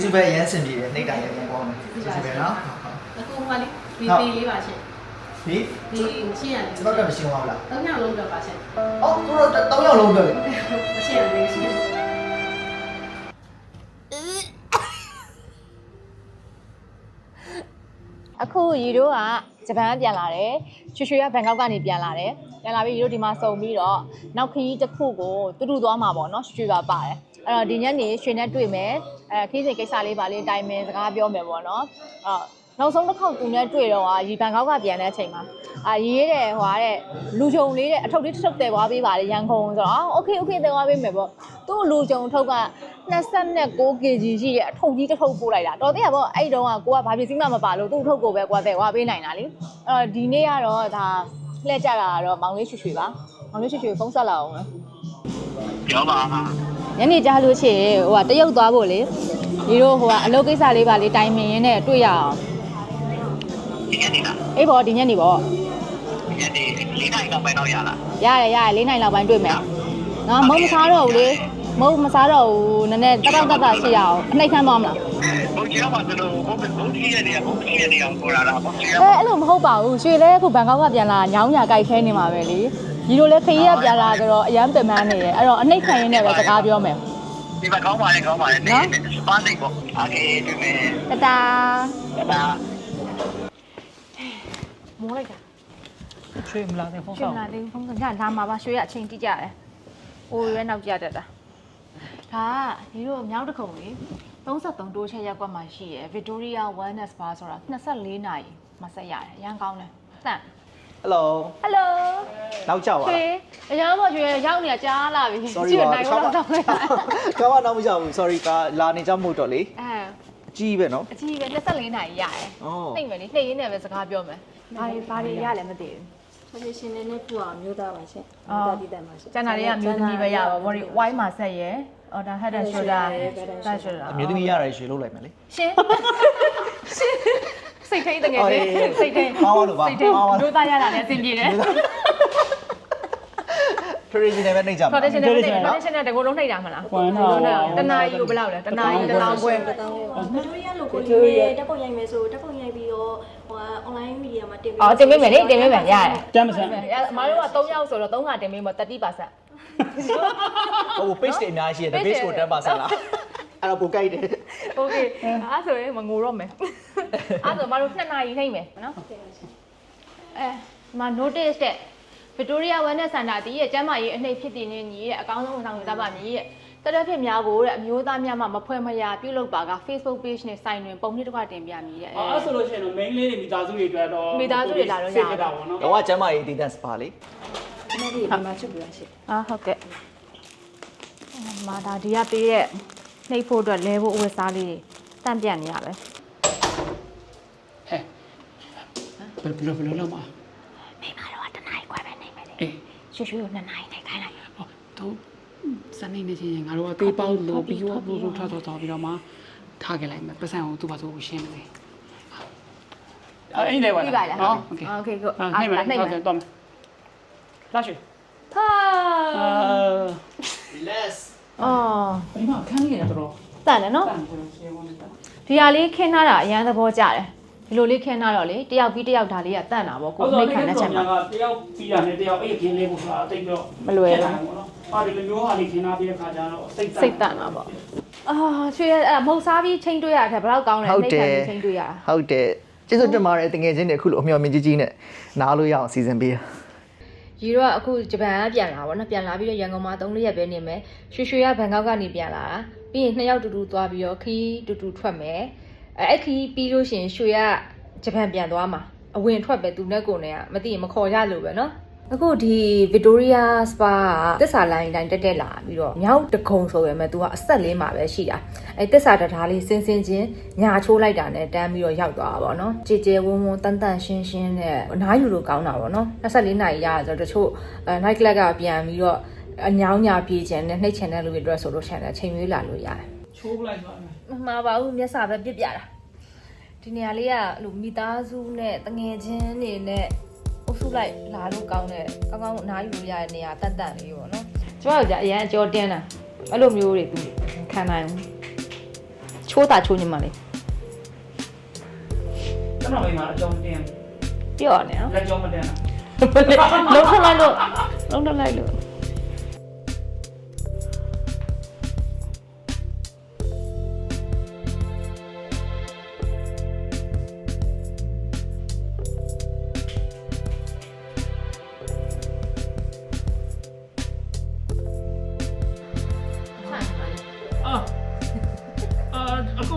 ကျေးဇူးပဲအရင်ဆင်ပြေတယ်နှိတ်တိုင်လည်းပေါင်းတယ်ကျေးဇူးပဲနော်အခုဟိုကလေဒီသေးလေးပါရှင်ဒီဒီရှင်းရတယ်ကျွန်တော်တက်မရှင်းပါဘူးလားတော့ညလုံးတော့ပါရှင်အော်သူတို့တောင်းရောက်လုံးပဲမရှင်းရသေးရှင်အခုရီတို့ကဂျပန်ကပြန်လာတယ်ရွှေရွှေကဘန်ကောက်ကနေပြန်လာတယ်ပြန်လာပြီးရီတို့ဒီမှာစုံပြီးတော့နောက်ခရီးတစ်ခုကိုတူတူသွားမှာပေါ့နော်ရွှေရွှေပါပါတယ် အဲ့တော့ဒီညနေရွှေနဲ့တွေ့မယ်အဲခီးစဉ်ကိစ္စလေးပါလေးတိုင်မယ်စကားပြောမယ်ပေါ့နော်အော်နောက်ဆုံးတစ်ခေါက်သူနဲ့တွေ့တော့ဟာရီဘန်ကောက်ကပြန်တဲ့အချိန်မှာအာရီရဲတဲ့ဟိုဟာတဲ့လူဂျုံလေးတဲ့အထုပ်လေးတစ်ထုပ်တယ်သွားပေးပါလေရန်ကုန်ဆိုတော့ okay okay တယ်သွားပေးမယ်ပေါ့သူ့လူဂျုံထုပ်က26 kg ရှိတဲ့အထုပ်ကြီးတစ်ထုပ်ပို့လိုက်တာတော်သေးရပေါ့အဲ့တုန်းကကိုကဘာပစ္စည်းမှမပါလို့သူ့ထုပ်ကိုပဲကိုကတယ်သွားပေးနိုင်တာလေအဲ့တော့ဒီနေ့ကတော့ဒါလှည့်ကြတာကတော့မောင်လေးရွှေရွှေပါမောင်လေးရွှေရွှေဖုန်းဆက်လာအောင်ပြောပါ ညနေကြားလို့ရှိရင်ဟိုကတရုတ်သွားဖို့လေဒီတို့ဟိုကအလုပ်ကိစ္စလေးပါလေးတိုင်မင်ရင်းနဲ့တွေ့ရအောင်ဒီညနေလားအေးပေါ့ဒီညနေပေါ့ဒီညနေလေးနိုင်တော့ပဲတော့ရလားရတယ်ရတယ်လေးနိုင်လောက်ပိုင်းတွေ့မယ်နော်မုံမစားတော့ဘူးလေမုံမစားတော့ဘူးနည်းနည်းတက်တက်တက်တက်ရှိရအောင်အနှိတ်ခမ်းသွားမလားဘုန်းကြီးကမှကျွန်တော်ဘုန်းဘုန်းကြီးရဲ့နေရာဘုန်းကြီးရဲ့နေရာကိုလာတာဘုန်းကြီးကအဲအဲ့လိုမဟုတ်ပါဘူးရွှေလဲအခုဘန်ကောက်ကပြန်လာညောင်းညာကြိုက်ခဲနေမှာပဲလေ ဒီလိုလဲခရီးကပြန်လာကြတော့အရန်ပင်ပန်းနေတယ်အဲ့တော့အနှိတ်ခံရင်းနဲ့ပဲစကားပြောမယ် ဒီမှာကောင်းပါလေကောင်းပါလေနေစပန်းစိတ်ပေါ့โอเคဒီမဲ့ တတာ ဒါ မိုးလိုက်တာ ချွေးမလာတဲ့ဖုန်း ရွှေလာလေးဖုန်းကညလာမှာပါရွှေကအချိန်တိကျတယ်။အိုးရဲနောက်ကျတတ်တာ။ဒါကဒီလိုမြောက်တစ်ခုံလေး33တိုးချက်ရက်ကွက်မှာရှိရယ် Victoria Wellness Bar ဆိုတာ24နာရီမဆက်ရတယ်။အရန်ကောင်းတယ်။တန့် ဟယ်လို Hello နောက်ကြောက်ပါရွှေအရန်မရွှေရောက်နေတာကြားလာပြီ sorry ရွှေပါနိုင်တော့တော့လိုက်တာကမတော့မကြောက်ဘူး sorry ကလာနေကြမို့တော့လေအဲအကြီးပဲနော်အကြီးပဲ24နာရီရတယ်အော်နှိမ့်မယ်လေနှိမ့်ရင်းနဲ့ပဲစကားပြောမယ်ဘာတွေဘာတွေရလဲမသိဘူး ဆက်ပြီးရှင်းနေနေပြအောင်မျိုးသားပါရှင်အော်မျိုးသားတည်တယ်ပါရှင် ကျန်တာတွေကမျိုးသမီးပဲရပါဘော်ဒီ wine မှာဆက်ရယ်အော်ဒါ head and shoulder head shoulder အမျိုးသမီးရတယ်ရွှေလို့လိုက်မယ်လေ ရှင်ရှင် စိတ်ထိန်တကယ်အော်လေအေးစိတ်ထိန်ပါပါလို့ပါစိတ်ထိန်ပါပါလို့ဒုသားရတာလည်းအဆင်ပြေတယ် traditional ပဲနှိမ့်ကြမှာ traditional traditional တကူလုံးနှိပ်တာမလားဝမ်းတော့တနာရီကိုဘယ်လောက်လဲတနာရီတလောင်းပွဲမတို့ရလို့ကိုလေးနဲ့တက်ပုံရိုက်မယ်ဆိုတက်ပုံရိုက်ပြီးတော့ဟို online media မှာတင်ပြီးအော်တင်ပေးမယ်လေတင်ပေးမယ်ရတယ်တမ်းမစမ်းအမတို့က3ယောက်ဆိုတော့3ခါတင်ပေးမှာ30%ဟို page တွေအများကြီးရှိတယ် page ကိုတန်းပါဆက်လာအဲ့တော့ပိုကြိုက်တယ် โอเคအဲ့ဆိုရင်မငိုတော့မယ်အဲ့ဆိုမတို့2နာရီနှိပ်မယ်နော်အဲမ notice တဲ့ Victoria Wellness Center တည်ရဲ့ကျန်းမာရေးအနှိပ်ဖြစ်တည်နေညီရဲ့အကောင်းဆုံးဆောင်ရွက်တာပါမြည်ရဲ့တရက်ဖြစ်များကိုတဲ့အမျိုးသားများမှမဖွဲ့မရပြုလုပ်ပါက Facebook page နဲ့ sign တွင်ပုံနှစ်တစ်ခါတင်ပြမြည်ရဲ့ အော်အဲ့ဆိုလို့ရှိရင်တော့ main လေးတွေမိသားစုတွေအတွက်တော့ မိသားစုတွေလာလို့ရတာ တာပေါ့နော် တော့ကျမ်းမာရေးတည်တဲ့ spa လေ အဲ့ဒီဒီမှာချုပ်ပြပါရှင် အာဟုတ်ကဲ့မာဒါဒီကပေးတဲ့ နှိပ်ဖို့အတွက်လဲဖို့အဝတ်စားလေးတွေတန့်ပြန့်နေရပဲ ဟဲ့ဘယ်ဘယ်လိုဘယ်လိုလုပ်မှာ မိမတော့တနားရီခွဲပဲနေမယ်လေ အေး ရွှေရွှေကို2နာရီထိုင်ခိုင်းလိုက် ဟောတော့စနေနေချင်းငါတို့ကသေးပေါက်လို့ပြီးတော့ဘူးဘူးထားတော့တော့ပြီးတော့မှထားခဲ့လိုက်မယ်ပတ်စံကိုသူ့ဘာသူရှင်းနေတယ်အဲ့အဲ့လေပါ ပြပါလား နော်โอเค โอเคကို အာနိုင်မယ် နိုင် ဟုတ် မယ် ကဲ့တော့မယ်လာရှိ ဟာ အာ relax အော်ဒီမှာခန်းလေးကတော့တန်တယ်နော်တန်ကိုရှင်းဝင်တာဒီဟာလေးခင်းထားတာအရန်သဘောကျတယ်ဒီလိုလေးခင်းထားတော့လေတယောက်ပြီးတယောက်ဒါလေးကတန့်တာပေါ့ကိုနှိပ်ခံတဲ့ချက်မှာကတယောက်ပြီးတာနဲ့တယောက်အဲ့ခင်းလေးကိုဆိုတာတိတ်တော့မလွယ်ဘူးအာဒီလိုမျိုးဟာလေးခင်းထားပြီးတဲ့ခါကျတော့စိတ်စိတ်တန့်တာပေါ့အာချွေးအဲ့မဟုတ်စားပြီးချိန်တွေးရတဲ့ဘယ်တော့ကောင်းလဲဟုတ်နှိပ်တယ်ခံပြီးချိန်တွေးရတာဟုတ်တယ်ကျေးဇူးတင်ပါတယ်တကယ်ချင်းတွေအခုလိုအမျှော်မြင်ကြီးကြီးနဲ့နားလို့ရအောင်စီစဉ်ပေးတာ ရီတော့အခုဂျပန်ကပြန်လာပါတော့ပြန်လာပြီးတော့ရန်ကုန်မှာ3ရက်ပဲနေမယ်ရွှေရွှေကဘန်ကောက်ကနေပြန်လာတာပြီးရင်နှစ်ယောက်တူတူသွားပြီးတော့ခီးတူတူထွက်မယ်အဲအဲ့ခီးပြီးလို့ရှိရင်ရွှေကဂျပန်ပြန်သွားမှာအဝင်ထွက်ပဲသူနဲ့ကိုနဲ့ကမသိရင်မခေါ်ရလို့ပဲเนาะ အခုဒီ Victoria Spa ကတစ္ဆာလိုင်းတိုင်းတက်တက်လာပြီးတော့မြောက်တကုံဆိုရယ်မဲ့ तू ကအဆက်လေးမှာပဲရှိတာအဲတစ္ဆာတထားလေးစင်းစင်းချင်းညာချိုးလိုက်တာနဲ့တန်းပြီးတော့ရောက်သွားတာပေါ့နော်ကြည်ကြဲဝန်းဝန်းတန်တန်ရှင်းရှင်းနဲ့အနားယူလို့ကောင်းတာပေါ့နော်24နာရီရဆိုတော့တချို့အဲ night club ကပြန်ပြီးတော့အညောင်းညာပြေးချင်တဲ့နှိပ်ချင်တဲ့လူတွေအတွက်ဆိုလို့ရှိရင်ချိန်ရွေးလာလို့ရတယ်ချိုးပလိုက်သွားမယ်မမှားပါဘူးမျက်စာပဲပြစ်ပြတာဒီနေရာလေးကအဲ့လိုမိသားစုနဲ့တငယ်ချင်းတွေနဲ့အုပ် စုလိုက်လာလို့ကောင်းတဲ့ကောင်းကောင်းအနားယူလို့ရတဲ့နေရာတတ်တတ်လေးပေါ့နော်ကျမတို့ကြာအရန်အကျော်တင်းတာအဲ့လိုမျိုးတွေသူခံနိုင်ဘူးချိုးတာချိုးညင်မလေးကျွန်တော်မိမအကြောင်းတင်ပြောရနေနော်လက်ကြောင်းမတင်တာလုံးထလိုက်လို့လုံးထလိုက်လို့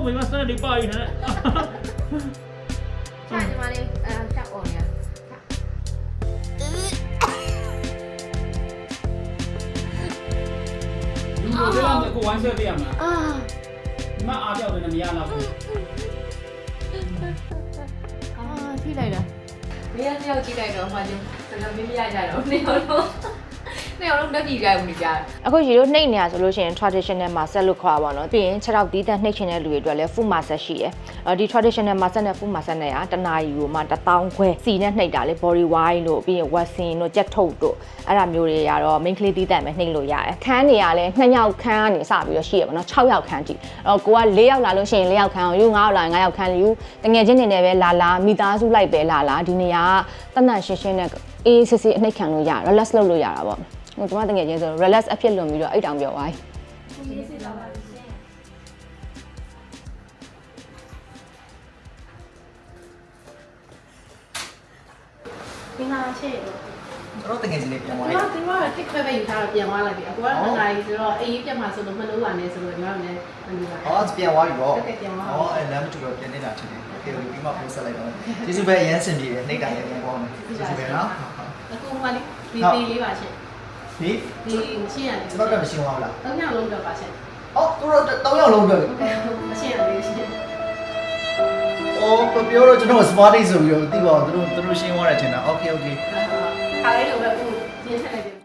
မိမစနေပါရင်ဟဲ့ချာညီမလေးအဲချက်အောင်ရလူတို့လည်းကိုဝိုင်းဆက်ပြရမလားအာဒီမှာအားပြောက်တယ်မရတော့ဘူးအာထိလိုက်တာမင်းတယောက်ကြည့်လိုက်တော့မှချ နှစ်ယောက်လုံးလက်ကြည့်ကြရုံနဲ့ကြားတယ်အခုရေတို့နှိပ်နေရဆိုလို့ရှိရင် traditional မှာဆက်လို့ခေါ်တာပေါ့နော်ပြီးရင်6တောက်ဒီတက်နှိပ်ချင်တဲ့လူတွေအတွက်လည်း full mask ရှိရယ်အော်ဒီ traditional mask နဲ့ full mask နဲ့อ่ะတနာရီကိုမှ1000ခွဲစီနဲ့နှိပ်တာလေ body wine တို့ပြီးရင် waxing တို့ကြက်ထုတ်တို့အဲ့ဒါမျိုးတွေရတော့ main ကလေးဒီတက်ပဲနှိပ်လို့ရတယ်ခန်းတွေကလည်း2ယောက်ခန်းကနေစပြီးတော့ရှိရယ်ပေါ့နော်6ယောက်ခန်းထိအော်ကိုက4ယောက်လာလို့ရှိရင်4ယောက်ခန်းအောင်ယူ9ယောက်လာ9ယောက်ခန်းယူတငယ်ချင်းတွေနဲ့ပဲလာလာမိသားစုလိုက်ပဲလာလာဒီနေရာကတနတ်ရှင်းရှင်းနဲ့အေးစစ်စစ်အနှိပ်ခံလို့ရ relax လုပ်လို့ရတာပေါ့ ဟိုကျွန်မတငယ်ချင်းဆို relax အဖြစ်လွန်ပြီးတော့အိတ်တောင်ပြောသွားပြီ မင်္ဂလာရှိရတော့ ကျွန်တော်တကယ်ချင်းလေးပြန်သွား ဒီ ရ မှာဒီမှာတစ်ခွဲပဲယူထားတော့ပြန်သွားလိုက်ပြီအကူကနှစ်နာရီဆိုတော့အေးပြတ်မှာဆိုလို့မလို့ပါနဲ့ဆိုတော့ဒီမှာလည်းအန်ဒီပါ ဟောပြန်သွားပြီပေါ့ ဟုတ်ကဲ့ပြန်သွားပါ ဟောအဲလမ်းမတူတော့ပြန်နေတာချင်တယ်โอเคပြီးမှပို့ဆက်လိုက်တော့ကျေးဇူးပဲအရင်စင်ပြေတယ်နှိတ်တာလည်းပြန်ပေါင်းတယ်ကျေးဇူးပဲနော် အခုမှလေးဒီသေးလေးပါရှင် ဒီဒီရှင်းရတယ်ကျွန်တော်ကမရှင်းအောင်လားတော့ညလုံးတော့ပါရှင်အော်သူတို့တောင်းရအောင်လုပ်တယ်မရှင်းရသေးရှင်အော်ပြောတော့ကျွန်တော် smart day ဆိုပြီးတော့သိပါအောင်သူတို့သူတို့ရှင်းသွားတယ်ထင်တာ okay okay ခါလေးလိုပဲအခုရင်းထက်လိုက်တယ်